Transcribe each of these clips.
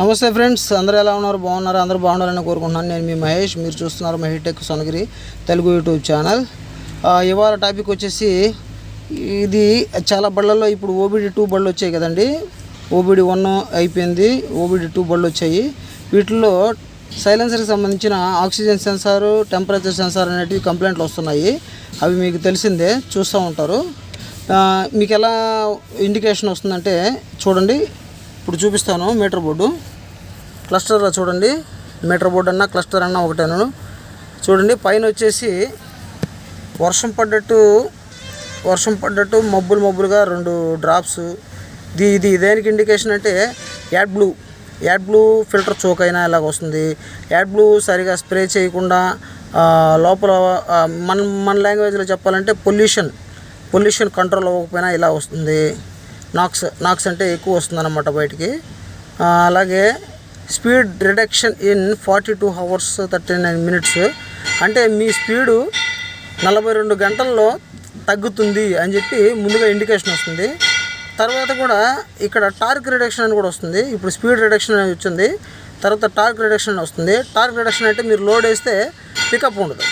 నమస్తే ఫ్రెండ్స్ అందరూ ఎలా ఉన్నారు? బాగున్నారు? అందరూ బాగున్నారని కోరుకుంటున్నాను. నేను మీ మహేష్ మీరు చూస్తున్నారు మహిటెక్ సొనగిరి తెలుగు యూట్యూబ్ ఛానల్. ఇవాళ టాపిక్ వచ్చేసి ఇది చాలా బళ్ళల్లో ఇప్పుడు ఓబిడి టూ బళ్ళు వచ్చాయి కదండి. ఓబిడి వన్ అయిపోయింది ఓబిడి టూ బళ్ళు వచ్చాయి. వీటిల్లో సైలెన్సర్కి సంబంధించిన ఆక్సిజన్ సెన్సార్ టెంపరేచర్ సెన్సార్ అనేటివి కంప్లైంట్లు వస్తున్నాయి. అవి మీకు తెలిసిందే చూస్తూ ఉంటారు. మీకు ఎలా ఇండికేషన్ వస్తుందంటే చూడండి. ఇప్పుడు చూపిస్తాను మీటర్ బోర్డు. క్లస్టర్ చూడండి. మీటర్ బోర్డు అన్నా క్లస్టర్ అన్నా ఒకటేను చూడండి పైన వచ్చేసి వర్షం పడ్డట్టు వర్షం పడ్డట్టు మబ్బులు మబ్బులుగా రెండు డ్రాప్స్ ఇది ఇది దేనికి ఇండికేషన్ అంటే AdBlue. AdBlue filter choke అయినా ఇలాగ వస్తుంది. యాడ్ బ్లూ సరిగా స్ప్రే చేయకుండా లోపల మన మన లాంగ్వేజ్లో చెప్పాలంటే పొల్యూషన్ పొల్యూషన్ కంట్రోల్ అవ్వకపోయినా ఇలా వస్తుంది. నాక్స్ నాక్స్ అంటే ఎక్కువ వస్తుందన్నమాట బయటికి. అలాగే speed reduction in forty two hours thirty nine minutes. అంటే మీ స్పీడు నలభై రెండు గంటల్లో తగ్గుతుంది అని చెప్పి ముందుగా ఇండికేషన్ వస్తుంది. తర్వాత కూడా ఇక్కడ టార్క్ రిడక్షన్ అని కూడా వస్తుంది. ఇప్పుడు స్పీడ్ రిడక్షన్ అని వచ్చింది. తర్వాత టార్క్ రిడక్షన్ అని వస్తుంది. టార్క్ రిడక్షన్ అంటే మీరు లోడ్ వేస్తే పికప్ ఉండదు.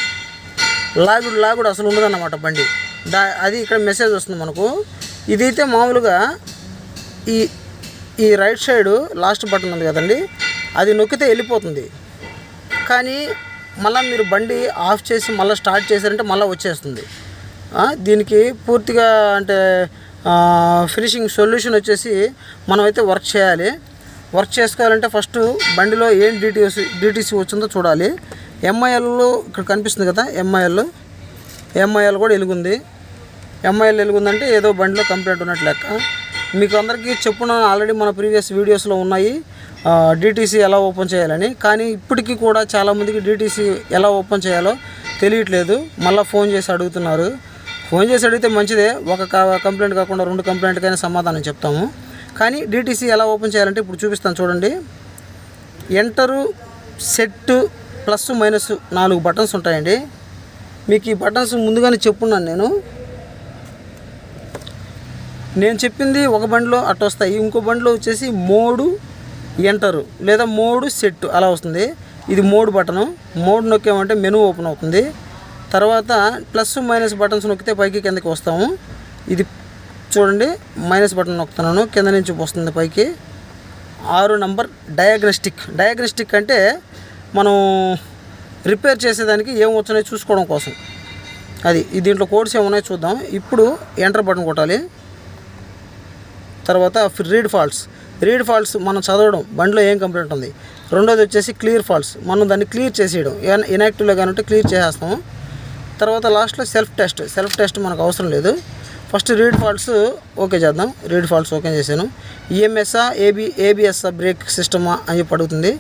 లాగుడు లాగుడు అసలు ఉండదు అన్నమాట బండి. దా అది ఇక్కడ మెసేజ్ వస్తుంది మనకు. ఇదైతే మామూలుగా ఈ ఈ రైట్ సైడ్ లాస్ట్ బటన్ ఉంది కదండి. అది నొక్కితే వెళ్ళిపోతుంది. కానీ మళ్ళీ మీరు బండి ఆఫ్ చేసి మళ్ళీ స్టార్ట్ చేశారంటే మళ్ళీ వచ్చేస్తుంది. దీనికి పూర్తిగా అంటే ఫినిషింగ్ సొల్యూషన్ వచ్చేసి మనమైతే వర్క్ చేయాలి. వర్క్ చేసుకోవాలంటే ఫస్ట్ బండిలో ఏం డీటీసీ డీటీసీ వచ్చిందో చూడాలి. ఎంఐఎల్లో ఇక్కడ కనిపిస్తుంది కదా ఎంఐఎల్ ఎంఐఎల్ కూడా వెలుగుంది. ఎంఐఎల్ వెలుగుందంటే ఏదో బండిలో కంప్లైంట్ ఉన్నట్టు లెక్క. మీకు అందరికీ చెప్పున ఆల్రెడీ మన ప్రీవియస్ వీడియోస్లో ఉన్నాయి. డిటీసీ ఎలా ఓపెన్ చేయాలని. కానీ ఇప్పటికీ కూడా చాలామందికి డిటీసీ ఎలా ఓపెన్ చేయాలో తెలియట్లేదు. మళ్ళీ ఫోన్ చేసి అడుగుతున్నారు. ఫోన్ చేసి అడిగితే మంచిదే. ఒక కంప్లైంట్ కాకుండా రెండు కంప్లైంట్కైనా సమాధానం చెప్తాము. కానీ డిటీసీ ఎలా ఓపెన్ చేయాలంటే ఇప్పుడు చూపిస్తాను చూడండి. ఎంటరు సెట్ ప్లస్ మైనస్ నాలుగు బటన్స్ ఉంటాయండి. మీకు ఈ బటన్స్ ముందుగానే చెప్పున్నాను నేను. నేను చెప్పింది ఒక బండిలో అట్ట వస్తాయి. ఇంకో బండిలో వచ్చేసి మోడు ఎంటరు లేదా మోడు సెట్ అలా వస్తుంది. ఇది మూడు బటను. మూడు నొక్కామంటే మెనూ ఓపెన్ అవుతుంది. తర్వాత ప్లస్ మైనస్ బటన్స్ నొక్కితే పైకి కిందకి వస్తాము. ఇది చూడండి మైనస్ బటన్ నొక్కుతున్నాను. కింద నుంచి వస్తుంది పైకి. ఆరు నంబర్ డయాగ్నస్టిక్. డయాగ్నస్టిక్ అంటే మనం రిపేర్ చేసేదానికి ఏం వచ్చినాయో చూసుకోవడం కోసం. అది దీంట్లో కోడ్స్ ఏమున్నాయో చూద్దాం. ఇప్పుడు ఎంటర్ బటన్ కొట్టాలి. తర్వాత రీడ్ ఫాల్ట్స్ రీడ్ ఫాల్ట్స్ మనం చదవడం బండిలో ఏం కంప్లైంట్ ఉంది? రెండోది వచ్చేసి క్లియర్ ఫాల్ట్స్ మనం దాన్ని క్లియర్ చేసేయడం. ఇనాక్టివ్లో కానీ ఉంటే క్లియర్ చేసేస్తాము. తర్వాత లాస్ట్లో సెల్ఫ్ టెస్ట్ సెల్ఫ్ టెస్ట్ మనకు అవసరం లేదు. ఫస్ట్ రీడ్ ఫాల్ట్స్ ఓకే చేద్దాం. రీడ్ ఫాల్ట్స్ ఓకే చేశాను ఈఎంఎస్ఆ ఏబి ఏబిఎస్ఆ బ్రేక్ సిస్టమా అని చెప్పి అడుగుతుంది.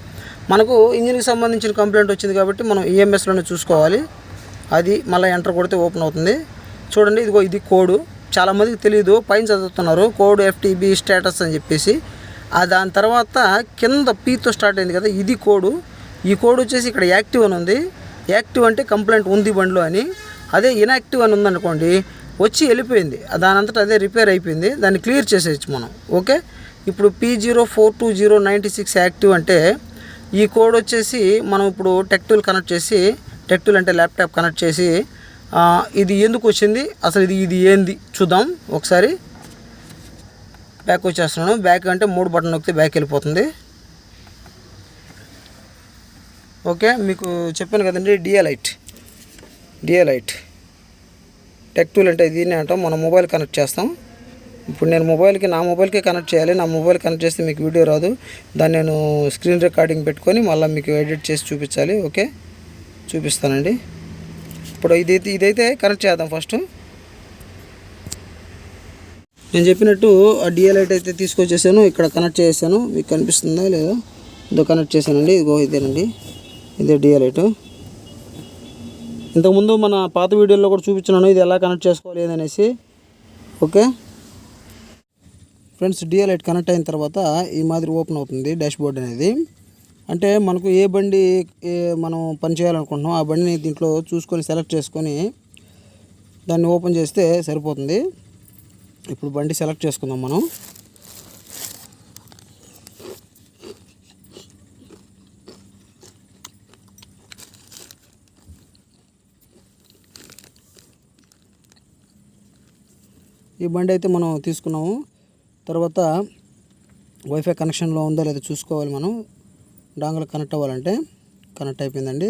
మనకు ఇంజిన్కి సంబంధించిన కంప్లైంట్ వచ్చింది కాబట్టి మనం ఈఎంఎస్లోనే చూసుకోవాలి. అది మళ్ళీ ఎంటర్ కొడితే ఓపెన్ అవుతుంది. చూడండి ఇదిగో ఇది కోడ్ చాలామందికి తెలియదు పైన చదువుతున్నారు కోడ్ ఎఫ్టీబీ స్టేటస్ అని చెప్పేసి. ఆ దాని తర్వాత కింద పీతో స్టార్ట్ అయింది కదా ఇది కోడ్. ఈ కోడ్ వచ్చేసి ఇక్కడ యాక్టివ్ అని ఉంది. యాక్టివ్ అంటే కంప్లైంట్ ఉంది బండిలో అని. అదే ఇన్యాక్టివ్ అని ఉందనుకోండి వచ్చి వెళ్ళిపోయింది. దాని అంతటా అదే రిపేర్ అయిపోయింది. దాన్ని క్లియర్ చేసేయచ్చు మనం ఓకే? ఇప్పుడు P zero four two zero ninety six active అంటే ఈ కోడ్ వచ్చేసి మనం ఇప్పుడు టెక్టూల్ కనెక్ట్ చేసి టెక్టూల్ అంటే ల్యాప్టాప్ కనెక్ట్ చేసి ఇది ఎందుకు వచ్చింది? అసలు ఇది ఇది ఏంది? చూద్దాం. ఒకసారి బ్యాక్ వచ్చేస్తున్నాను. బ్యాక్ అంటే మూడు బటన్ నొక్కితే బ్యాక్ వెళ్ళిపోతుంది. ఓకే మీకు చెప్పాను కదండి డిఎలైట్ డిఎలైట్ టెక్ టూల్ అంటే దీన్ని అంటాం. మన మొబైల్ కనెక్ట్ చేస్తాం. ఇప్పుడు నేను మొబైల్కి నా మొబైల్కి కనెక్ట్ చేయాలి. నా మొబైల్ కనెక్ట్ చేస్తే మీకు వీడియో రాదు. దాన్ని నేను స్క్రీన్ రికార్డింగ్ పెట్టుకొని మళ్ళీ మీకు ఎడిట్ చేసి చూపించాలి. ఓకే? చూపిస్తానండి. ఇప్పుడు ఇది ఇదైతే కనెక్ట్ చేద్దాం ఫస్ట్ నేను చెప్పినట్టు ఆ డిఎల్ఐట్ అయితే తీసుకొచ్చేసాను ఇక్కడ కనెక్ట్ చేసాను మీకు కనిపిస్తుందా లేదా? ఇదో కనెక్ట్ చేశానండి ఇదిగో ఇదేనండి. ఇదే డిఎలైట్ ఇంతకుముందు మన పాత వీడియోలో కూడా చూపించినాను ఇది ఎలా కనెక్ట్ చేసుకోవాలి అనేసి. ఓకే? ఫ్రెండ్స్ డిఎల్ఐట్ కనెక్ట్ అయిన తర్వాత ఈ మాదిరి ఓపెన్ అవుతుంది డాష్ బోర్డ్ అనేది. అంటే మనకు ఏ బండి మనం పని చేయాలనుకుంటున్నాం ఆ బండిని దీంట్లో చూసుకొని సెలెక్ట్ చేసుకొని దాన్ని ఓపెన్ చేస్తే సరిపోతుంది. ఇప్పుడు బండి సెలెక్ట్ చేసుకుందాం మనం. ఈ బండి అయితే మనం తీసుకున్నాము. తర్వాత వైఫై కనెక్షన్లో ఉందా లేదా చూసుకోవాలి మనం. డాంగల్ కనెక్ట్ అవ్వాలంటే కనెక్ట్ అయిపోయిందండి.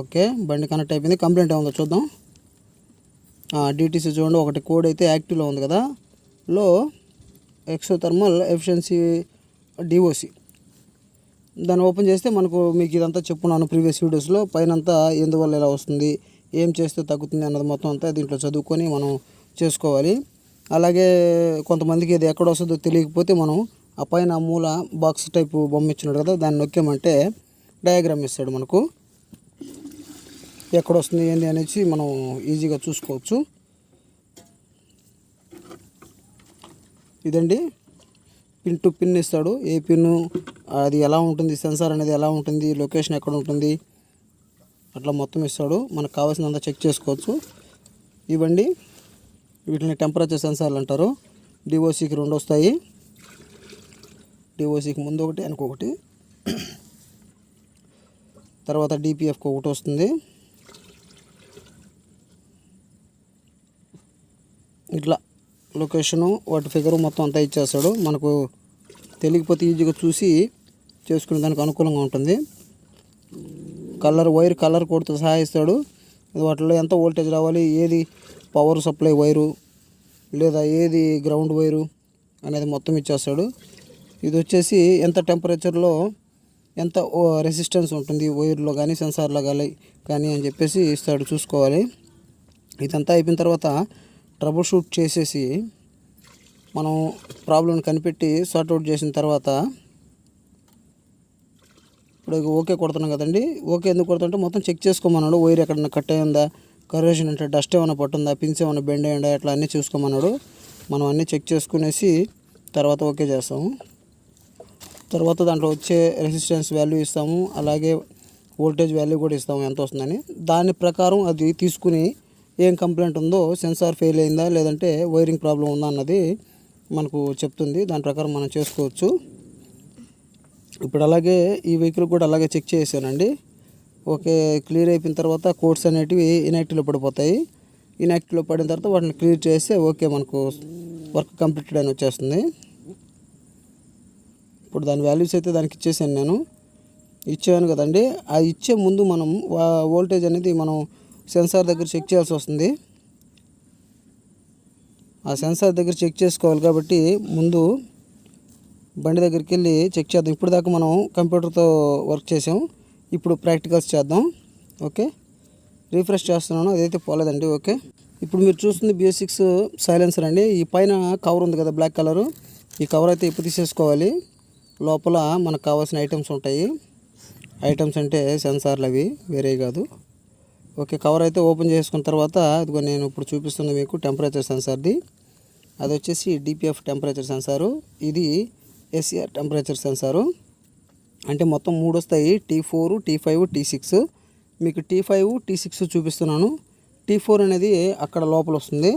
ఓకే బండి కనెక్ట్ అయిపోయింది. కంప్లైంట్ ఏముందో చూద్దాం. డిటీసీ చూడండి. ఒకటి కోడ్ అయితే యాక్టివ్లో ఉంది కదా. లో ఎక్సోథర్మల్ ఎఫిషియన్సీ డిఓసి దాన్ని ఓపెన్ చేస్తే మనకు మీకు ఇదంతా చెప్పున్నాను ప్రీవియస్ వీడియోస్లో. పైన అంతా ఎందువల్ల ఇలా వస్తుంది ఏం చేస్తే తగ్గుతుంది అన్నది మొత్తం అంతా దీంట్లో చదువుకొని మనం చేసుకోవాలి. అలాగే కొంతమందికి ఇది ఎక్కడ వస్తుందో తెలియకపోతే మనం ఆ పైన మూల బాక్స్ టైపు బొమ్మ ఇచ్చినాడు కదా దాన్ని నొక్కామంటే డయాగ్రామ్ ఇస్తాడు మనకు. ఎక్కడ వస్తుంది ఏంది అనేసి మనం ఈజీగా చూసుకోవచ్చు. ఇదండి. పిన్ టు పిన్ ఇస్తాడు. ఏ పిన్ అది ఎలా ఉంటుంది సెన్సార్ అనేది ఎలా ఉంటుంది లొకేషన్ ఎక్కడ ఉంటుంది అట్లా మొత్తం ఇస్తాడు. మనకు కావాల్సినంత చెక్ చేసుకోవచ్చు. ఇవ్వండి. వీటిని టెంపరేచర్ సెన్సార్లు అంటారు. డిఓసికి రెండు వస్తాయి. డిఓసికి ముందు ఒకటి వెనకొకటి. తర్వాత డిపిఎఫ్కి ఒకటి వస్తుంది. ఇట్లా లొకేషను వాటి ఫిగరు మొత్తం అంతా ఇచ్చేస్తాడు. మనకు తెలియకపోతే ఈజీగా చూసి చేసుకునే దానికి అనుకూలంగా ఉంటుంది. కలర్ వైర్ కలర్ కొడుతూ సహాయిస్తాడు. వాటిలో ఎంత వోల్టేజ్ రావాలి ఏది పవర్ సప్లై వైరు లేదా ఏది గ్రౌండ్ వైరు అనేది మొత్తం ఇచ్చేస్తాడు. ఇది వచ్చేసి ఎంత టెంపరేచర్లో ఎంత రెసిస్టెన్స్ ఉంటుంది వైర్లో కానీ సెన్సార్లో కానీ కానీ అని చెప్పేసి ఇస్తాడు చూసుకోవాలి. ఇదంతా అయిపోయిన తర్వాత ట్రబుల్ షూట్ చేసేసి మనం ప్రాబ్లమ్ని కనిపెట్టి సార్ట్అవుట్ చేసిన తర్వాత ఇప్పుడు ఓకే కొడుతున్నాం కదండి. ఓకే ఎందుకు కొడుతుంటే మొత్తం చెక్ చేసుకోమన్నాడు. వైర్ ఎక్కడన్నా కట్ అయి ఉందా? కరోషన్ అంటే డస్ట్ ఏమైనా పట్టుందా? పిన్స్ ఏమైనా బెండ్ అయ్యిందా అట్లా అన్నీ చూసుకోమన్నాడు. మనం అన్నీ చెక్ చేసుకునేసి తర్వాత ఓకే చేస్తాము. తర్వాత దాంట్లో వచ్చే రెసిస్టెన్స్ వాల్యూ ఇస్తాము అలాగే వోల్టేజ్ వాల్యూ కూడా ఇస్తాము ఎంత వస్తుందని. దాని ప్రకారం అది తీసుకుని ఏం కంప్లైంట్ ఉందో సెన్సార్ ఫెయిల్ అయిందా లేదంటే వైరింగ్ ప్రాబ్లం ఉందా అన్నది మనకు చెప్తుంది. దాని ప్రకారం మనం చేసుకోవచ్చు. ఇప్పుడు అలాగే ఈ వెహికల్ కూడా అలాగే చెక్ చేసానండి ఓకే క్లియర్ అయిపోయిన తర్వాత కోడ్స్ అనేటివి ఇన్యాక్టివ్లో పడిపోతాయి. ఇన్యాక్టివ్లో పడిన తర్వాత వాటిని క్లియర్ చేస్తే ఓకే మనకు వర్క్ కంప్లీటెడ్ అని వచ్చేస్తుంది. ఇప్పుడు దాని వాల్యూస్ అయితే దానికి ఇచ్చేసాను నేను. ఇచ్చాను కదండి. ఆ ఇచ్చే ముందు మనం వా- వోల్టేజ్ అనేది మనం సెన్సార్ దగ్గర చెక్ చేయాల్సి వస్తుంది. ఆ సెన్సార్ దగ్గర చెక్ చేసుకోవాలి కాబట్టి ముందు బండి దగ్గరికి వెళ్ళి చెక్ చేద్దాం. ఇప్పుడు దాకా మనం కంప్యూటర్తో వర్క్ చేసాం. ఇప్పుడు ప్రాక్టికల్స్ చేద్దాం. ఓకే? రీఫ్రెష్ చేస్తున్నాను. అదైతే పోలేదండి. ఓకే? ఇప్పుడు మీరు చూస్తుంది బిఎస్ సిక్స్ సైలెన్సర్ అండి. ఈ పైన కవర్ ఉంది కదా బ్లాక్ కలరు ఈ కవర్ అయితే ఇప్పుడు తీసేసుకోవాలి. లోపల మనకు కావాల్సిన ఐటమ్స్ ఉంటాయి. ఐటమ్స్ అంటే సెన్సార్లు అవి వేరే కాదు. ఓకే కవర్ అయితే ఓపెన్ చేసుకున్న తర్వాత ఇదిగో నేను ఇప్పుడు చూపిస్తుంది మీకు టెంపరేచర్ సెన్సార్ది అది వచ్చేసి డిపిఎఫ్ టెంపరేచర్ సెన్సారు ఇది ఎస్ఆర్ టెంపరేచర్ సెన్సారు అంటే మొత్తం మూడు వస్తాయి. T four T five T six మీకు టీ ఫైవ్ టీ సిక్స్ చూపిస్తున్నాను. టీ ఫోర్ అనేది అక్కడ లోపల వస్తుంది.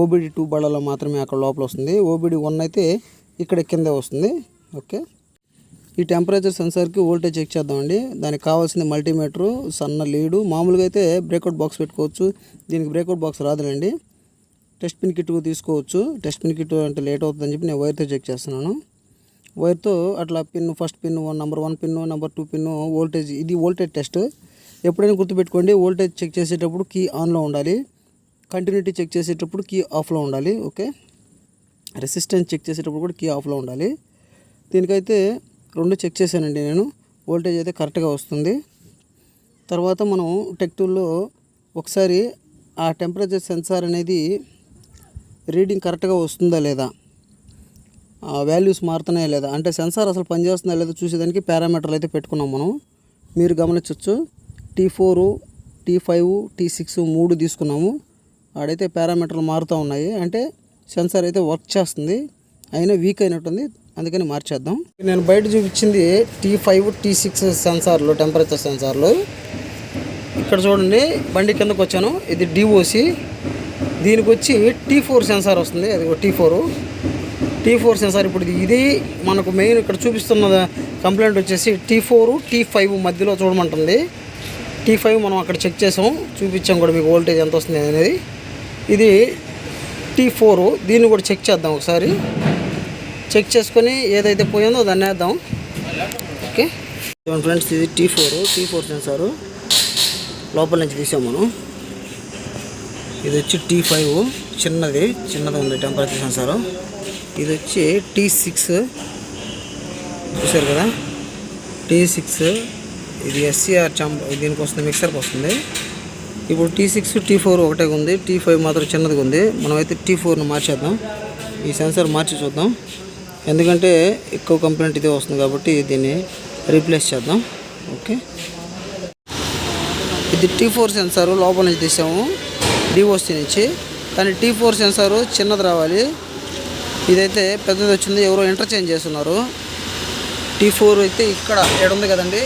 ఓబిడి టూ బళ్ళలో మాత్రమే అక్కడ లోపల వస్తుంది. ఓబిడి వన్ అయితే ఇక్కడ కిందే వస్తుంది. ఓకే. ఈ టెంపరేచర్ సెన్సార్కి వోల్టేజ్ చెక్ చేద్దామండి. దానికి కావాల్సింది మల్టీమీటరు సన్న లీడు మామూలుగా అయితే బ్రేక్అవుట్ బాక్స్ పెట్టుకోవచ్చు. దీనికి బ్రేక్అవుట్ బాక్స్ రాదులేండి. టెస్ట్ పిన్ కిట్ తీసుకోవచ్చు. టెస్ట్ పిన్ కిట్ అంటే లేట్ అవుతుందని చెప్పి నేను వైర్తో చెక్ చేస్తున్నాను. వైర్తో అట్లా pin first pin one number one pin number two pin voltage ఇది వోల్టేజ్ టెస్ట్. ఎప్పుడైనా గుర్తుపెట్టుకోండి వోల్టేజ్ చెక్ చేసేటప్పుడు కీ ఆన్లో ఉండాలి. కంటిన్యూటీ చెక్ చేసేటప్పుడు కీ ఆఫ్లో ఉండాలి. ఓకే. రెసిస్టెన్స్ చెక్ చేసేటప్పుడు కూడా కీ ఆఫ్లో ఉండాలి. దీనికైతే రెండు చెక్ చేశానండి నేను. వోల్టేజ్ అయితే కరెక్ట్గా వస్తుంది. తర్వాత మనం టెక్ టూల్లో ఒకసారి ఆ టెంపరేచర్ సెన్సార్ అనేది రీడింగ్ కరెక్ట్గా వస్తుందా లేదా? వాల్యూస్ మారుతున్నాయా లేదా? అంటే సెన్సార్ అసలు పనిచేస్తుందా లేదా చూసేదానికి పారామీటర్లు అయితే పెట్టుకున్నాం మనం. మీరు గమనించవచ్చు T four T five T six మూడు తీసుకున్నాము. ఆడైతే పారామీటర్లు మారుతూ ఉన్నాయి. అంటే సెన్సార్ అయితే వర్క్ చేస్తుంది. అయినా వీక్ అయినట్టుంది. అందుకని మార్చేద్దాం. నేను బయట చూపించింది టీ ఫైవ్ టీ సిక్స్ సెన్సార్లు టెంపరేచర్ సెన్సార్లు. ఇక్కడ చూడండి బండి కిందకు వచ్చాను. ఇది డిఓసి దీనికి వచ్చి టీ ఫోర్ సెన్సార్ వస్తుంది. అది T four T four sensor ఇప్పుడు ఇది- ఇది మనకు మెయిన్ ఇక్కడ చూపిస్తున్న కంప్లైంట్ వచ్చేసి టీ ఫోరు టీ ఫైవ్ మధ్యలో చూడమంటుంది. టీ ఫైవ్ మనం అక్కడ చెక్ చేసాం. చూపించాం కూడా మీకు వోల్టేజ్ ఎంత వస్తుంది అనేది. ఇది టీ ఫోరు దీన్ని కూడా చెక్ చేద్దాం ఒకసారి. చెక్ చేసుకొని ఏదైతే పోయిందో దాన్ని వేద్దాం. ఓకే? చూడండి ఫ్రెండ్స్ ఇది T four T four sensor లోపల నుంచి తీసాం మనం. ఇది వచ్చి టీ ఫైవ్ చిన్నది చిన్నది ఉంది టెంపరేచర్ సెన్సారు ఇది వచ్చి టీ సిక్స్ చూసారు కదా? టీ సిక్స్ ఇది ఎస్సీఆర్ చంప దీనికి వస్తుంది మిక్సర్కి వస్తుంది. ఇప్పుడు టీ సిక్స్ టీ ఫోర్ ఒకటే ఉంది. టీ ఫైవ్ మాత్రం చిన్నదిగా ఉంది. మనమైతే టీ ఫోర్ను మార్చేద్దాం. ఈ సెన్సార్ మార్చి చూద్దాం. ఎందుకంటే ఎక్కువ కంప్లైంట్ ఇదే వస్తుంది కాబట్టి దీన్ని రీప్లేస్ చేద్దాం. ఓకే ఇది టీ ఫోర్ సెన్సార్ లోపల నుంచి తీసాము. డివోసి నుంచి. కానీ టీ ఫోర్ సెన్సారు చిన్నది రావాలి. ఇదైతే పెద్దది వచ్చింది. ఎవరో ఇంటర్చేంజ్ చేస్తున్నారు. టీ ఫోర్ అయితే ఇక్కడ ఇక్కడ ఉంది కదండి?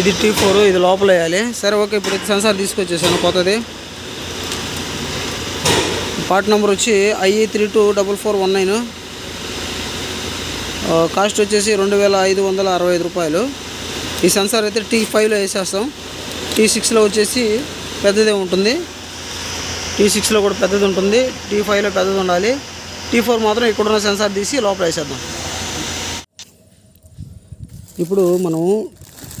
ఇది టీ ఫోర్ ఇది లోపల వేయాలి. సరే ఓకే ఇప్పుడు సెన్సార్ తీసుకొచ్చేసాను. కొత్తది. పార్ట్ నెంబర్ వచ్చి IA three two double four one nine. Cost వచ్చేసి రెండు వేల ఐదు వందల అరవై ఐదు రూపాయలు. ఈ సెన్సార్ అయితే టీ ఫైవ్లో వేసేస్తాం. టీ సిక్స్లో వచ్చేసి పెద్దదే ఉంటుంది. టీ సిక్స్లో కూడా పెద్దది ఉంటుంది. టీ ఫైవ్లో పెద్దది ఉండాలి. టీ ఫోర్ మాత్రం ఇక్కడున్న సెన్సార్ తీసి లోపల వేసేద్దాం. ఇప్పుడు మనం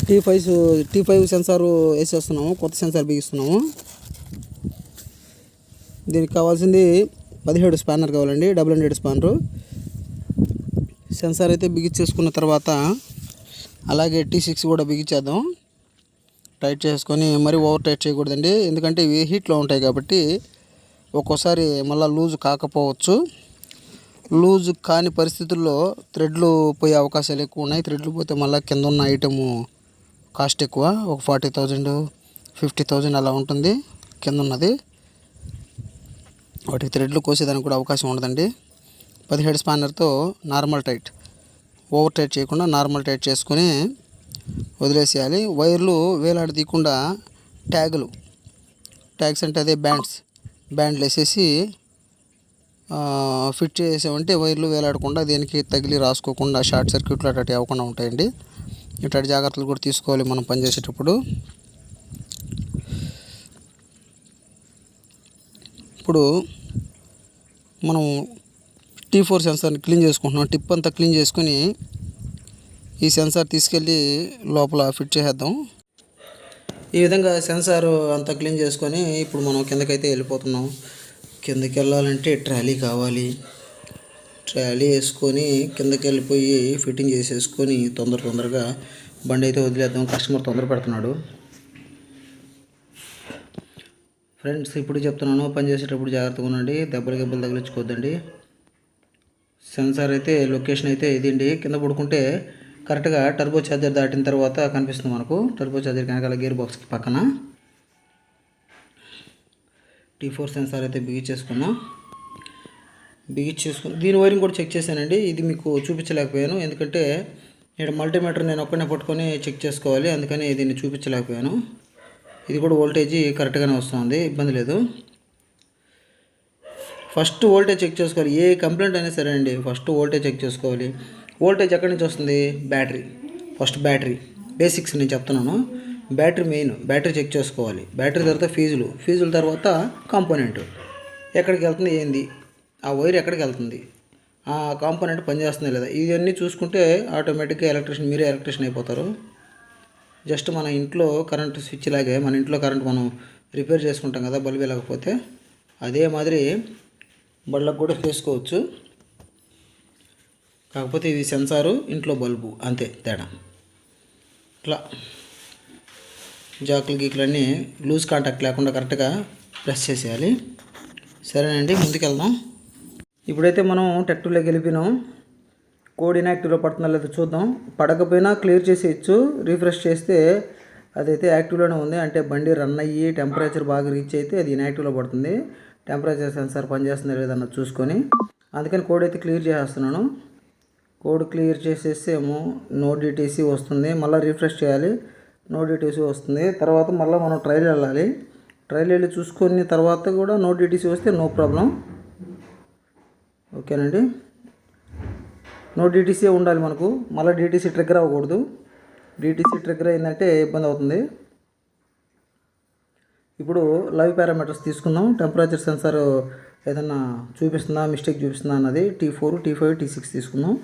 T five T five sensor వేసేస్తున్నాము కొత్త సెన్సార్ బిగిస్తున్నాము. దీనికి కావాల్సింది పదిహేడు స్పానర్ కావాలండి డబుల్ హండ్రెడ్ స్పానరు సెన్సార్ అయితే బిగించేసుకున్న తర్వాత అలాగే టీ సిక్స్ కూడా బిగించేద్దాం టైట్ చేసుకొని మరీ ఓవర్ టైట్ చేయకూడదండి ఎందుకంటే ఇవి హీట్లో ఉంటాయి కాబట్టి ఒక్కోసారి మళ్ళీ లూజ్ కాకపోవచ్చు. లూజ్ కాని పరిస్థితుల్లో థ్రెడ్లు పోయే అవకాశాలు ఎక్కువ ఉన్నాయి. థ్రెడ్లు పోతే మళ్ళీ కింద ఉన్న ఐటము కాస్ట్ ఎక్కువ ఒక ఫార్టీ థౌజండ్ ఫిఫ్టీ థౌజండ్ అలా ఉంటుంది కింద ఉన్నది. వాటికి థ్రెడ్లు కోసేదానికి కూడా అవకాశం ఉండదండి. పదిహేడు స్పానర్తో నార్మల్ టైట్ ఓవర్ టైట్ చేయకుండా నార్మల్ టైట్ చేసుకొని వదిలేసేయాలి. వైర్లు వేలాడదీయకుండా ట్యాగులు ట్యాగ్స్ అంటే అదే బ్యాండ్స్ బ్యాండ్లు వేసేసి ఫిట్ చేసామంటే వైర్లు వేలాడకుండా దేనికి తగిలి రాసుకోకుండా షార్ట్ సర్క్యూట్లు అటు అవ్వకుండా ఉంటాయండి. ఇట్లాంటి జాగ్రత్తలు కూడా తీసుకోవాలి మనం పనిచేసేటప్పుడు. ఇప్పుడు మనం టీ ఫోర్ సెన్సార్ని క్లీన్ చేసుకుంటున్నాం. టిప్ అంతా క్లీన్ చేసుకొని ఈ సెన్సార్ తీసుకెళ్ళి లోపల ఫిట్ చేసేద్దాం. ఈ విధంగా సెన్సార్ అంతా క్లీన్ చేసుకొని ఇప్పుడు మనం కిందకైతే వెళ్ళిపోతున్నాం. కిందకి వెళ్ళాలంటే ట్రాలీ కావాలి. ట్రాలీ వేసుకొని కిందకి వెళ్ళిపోయి ఫిట్టింగ్ చేసేసుకొని తొందర తొందరగా బండి అయితే వదిలేద్దాం. కస్టమర్ తొందర పెడుతున్నాడు ఫ్రెండ్స్ ఇప్పుడు చెప్తున్నాను పని చేసేటప్పుడు జాగ్రత్తగా ఉండండి దెబ్బలు గెబ్బలు తగిలించుకోవద్దండి. సెన్సార్ అయితే లొకేషన్ అయితే ఇదండి. కింద పడుకుంటే కరెక్ట్గా టర్బో ఛార్జర్ దాటిన తర్వాత కనిపిస్తుంది మనకు. టర్బో ఛార్జర్ వెనకాల గేర్ బాక్స్కి పక్కన. టీ ఫోర్ సెన్సార్ అయితే బిగించేసుకున్నాం బిగించేసుకుని దీని వైరింగ్ కూడా చెక్ చేశానండి. ఇది మీకు చూపించలేకపోయాను. ఎందుకంటే ఇక్కడ మల్టీమీటర్ నేను ఒక్కనే పట్టుకొని చెక్ చేసుకోవాలి. అందుకని దీన్ని చూపించలేకపోయాను. ఇది కూడా వోల్టేజ్ కరెక్ట్గానే వస్తుంది ఇబ్బంది లేదు. ఫస్ట్ వోల్టేజ్ చెక్ చేసుకోవాలి. ఏ కంప్లైంట్ అయినా సరే అండి ఫస్ట్ వోల్టేజ్ చెక్ చేసుకోవాలి. వోల్టేజ్ ఎక్కడి నుంచి వస్తుంది? బ్యాటరీ ఫస్ట్ బ్యాటరీ బేసిక్స్ నేను చెప్తున్నాను. బ్యాటరీ మెయిన్ బ్యాటరీ చెక్ చేసుకోవాలి. బ్యాటరీ తర్వాత ఫీజులు ఫీజుల తర్వాత కాంపోనెంట్ ఎక్కడికి వెళ్తుంది? ఏంది? ఆ వైర్ ఎక్కడికి వెళ్తుంది? ఆ కాంపోనెంట్ పనిచేస్తుందా లేదా? ఇవన్నీ చూసుకుంటే ఆటోమేటిక్గా ఎలక్ట్రిషియన్ మీరే ఎలక్ట్రిషియన్ అయిపోతారు. జస్ట్ మన ఇంట్లో కరెంట్ స్విచ్ లాగే మన ఇంట్లో కరెంట్ మనం రిపేర్ చేసుకుంటాం కదా బల్బ్ వెళ్ళకపోతే అదే మాదిరి బళ్ళకు కూడా చేసుకోవచ్చు. కాకపోతే ఇది సెన్సారు ఇంట్లో బల్బు అంతే తేడా. ఇట్లా జాకులు గీకులన్నీ లూజ్ కాంటాక్ట్ లేకుండా కరెక్ట్గా ప్రెస్ చేసేయాలి. సరేనండి ముందుకెళ్దాం. ఇప్పుడైతే మనం టెక్టర్లోకి వెళ్ళిపోయినాం. కోడ్ ఇన్యాక్టివ్లో పడుతుందా లేదో చూద్దాం. పడకపోయినా క్లియర్ చేసేయచ్చు రీఫ్రెష్ చేస్తే అదైతే యాక్టివ్లోనే ఉంది. అంటే బండి రన్ అయ్యి టెంపరేచర్ బాగా రీచ్ అయితే అది ఇన్యాక్టివ్లో పడుతుంది. టెంపరేచర్ సెన్సార్ పనిచేస్తుందో లేదన్న చూసుకొని. అందుకని కోడ్ అయితే క్లియర్ చేసేస్తున్నాను. కోడ్ క్లియర్ చేసేసేమో నో డిటీసీ వస్తుంది. మళ్ళీ రిఫ్రెష్ చేయాలి. నో డిటీసీ వస్తుంది. తర్వాత మళ్ళీ మనం ట్రైల్ వెళ్ళాలి. ట్రైల్ వెళ్ళి చూసుకున్న తర్వాత కూడా నో డిటీసీ వస్తే నో ప్రాబ్లం. ఓకేనండి? నో డీటీసీ ఉండాలి మనకు. మళ్ళీ డీటీసీ ట్రిగ్గర్ అవ్వకూడదు. డీటీసీ ట్రిగ్గర్ అయిందంటే ఇబ్బంది అవుతుంది. ఇప్పుడు లైవ్ పారామీటర్స్ తీసుకుందాం. టెంపరేచర్ సెన్సార్ ఏదన్నా చూపిస్తుందా? మిస్టేక్ చూపిస్తుందా అన్నది T four T five T six తీసుకుందాం.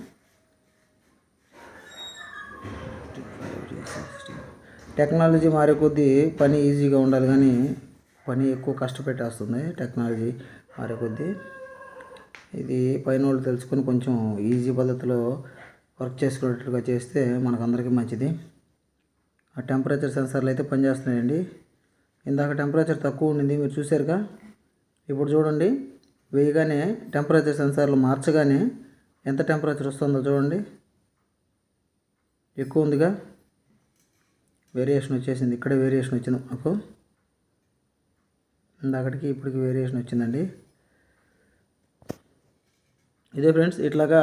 టెక్నాలజీ మారే కొద్దీ పని ఈజీగా ఉండాలి కానీ పని ఎక్కువ కష్టపెట్టేస్తుంది. టెక్నాలజీ మారే కొద్దీ ఇది పైన వాళ్ళు తెలుసుకొని కొంచెం ఈజీ పద్ధతిలో వర్క్ చేసుకునేటట్టుగా చేస్తే మనకందరికీ మంచిది. ఆ టెంపరేచర్ సెన్సార్లు అయితే పనిచేస్తున్నాయండి. ఇందాక టెంపరేచర్ తక్కువ ఉండింది మీరు చూసారుగా ఇప్పుడు చూడండి వేయగానే టెంపరేచర్ సెన్సార్లు మార్చగానే ఎంత టెంపరేచర్ వస్తుందో చూడండి. ఎక్కువ ఉందిగా? వేరియేషన్ వచ్చేసింది ఇక్కడే వేరియేషన్ వచ్చింది నాకు ఇందాకటికి ఇప్పటికి వేరియేషన్ వచ్చిందండి. ఇదే ఫ్రెండ్స్ ఇట్లాగా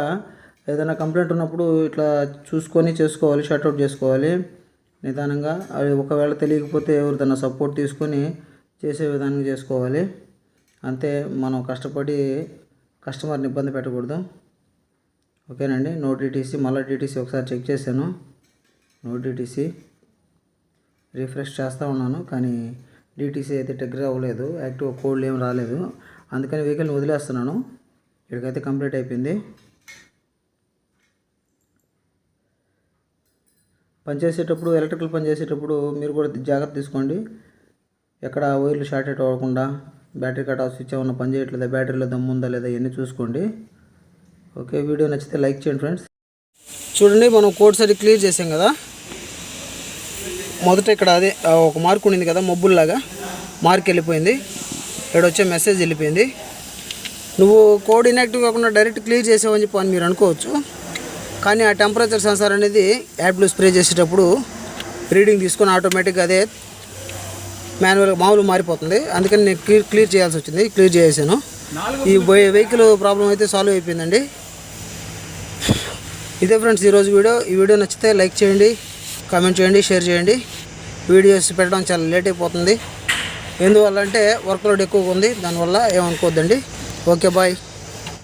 ఏదైనా కంప్లైంట్ ఉన్నప్పుడు ఇట్లా చూసుకొని చేసుకోవాలి షార్ట్అవుట్ చేసుకోవాలి. నిదానంగా అది ఒకవేళ తెలియకపోతే ఎవరిదైనా సపోర్ట్ తీసుకొని చేసే విధానంగా చేసుకోవాలి. అంతే మనం కష్టపడి కస్టమర్ని ఇబ్బంది పెట్టకూడదు. ఓకేనండి? నో టీటీసీ మళ్ళీ టీటీసీ ఒకసారి చెక్ చేశాను. నో డీటీసీ రిఫ్రెష్ చేస్తూ ఉన్నాను కానీ డిటీసీ అయితే టెగ్గర అవ్వలేదు. యాక్టివ్ కోడ్లు ఏం రాలేదు. అందుకని వెహికల్ని వదిలేస్తున్నాను. ఇక్కడికైతే కంప్లీట్ అయిపోయింది. పనిచేసేటప్పుడు ఎలక్ట్రికల్ పని చేసేటప్పుడు మీరు కూడా జాగ్రత్త తీసుకోండి. ఎక్కడ వైర్లు షార్ట్ అవుట్ అవ్వకుండా బ్యాటరీ కట్ ఆఫ్ స్విచ్ ఏమన్నా పని చేయట్లేదా బ్యాటరీలో దమ్ము ఉందా లేదా ఇవన్నీ చూసుకోండి. ఓకే వీడియో నచ్చితే లైక్ చేయండి ఫ్రెండ్స్. చూడండి మనం కోడ్ సరి క్లియర్ చేసాం కదా. మొదట ఇక్కడ అదే ఒక మార్క్ ఉండింది కదా మబ్బుల్లాగా. మార్క్ వెళ్ళిపోయింది. ఇక్కడ వచ్చే మెసేజ్ వెళ్ళిపోయింది. నువ్వు కోడ్ ఇన్యాక్టివ్ కాకుండా డైరెక్ట్ క్లియర్ చేసావని చెప్పి అని మీరు అనుకోవచ్చు. కానీ ఆ టెంపరేచర్ సెన్సార్ అనేది యాప్లో స్ప్రే చేసేటప్పుడు రీడింగ్ తీసుకొని ఆటోమేటిక్గా అదే మాన్యువల్ మామూలు మారిపోతుంది. అందుకని నేను క్లియర్ క్లియర్ చేయాల్సి వచ్చింది. క్లియర్ చేసాను ఈ వెహికల్ ప్రాబ్లం అయితే సాల్వ్ అయిపోయిందండి. ఇదే ఫ్రెండ్స్ ఈరోజు వీడియో. ఈ వీడియో నచ్చితే లైక్ చేయండి కామెంట్ చేయండి షేర్ చేయండి. వీడియోస్ పెట్టడం చాలా లేట్ అయిపోతుంది. ఎందువల్ల అంటే వర్క్ లోడ్ ఎక్కువగా ఉంది. దానివల్ల ఏమనుకోవద్దండి ఓకే బాయ్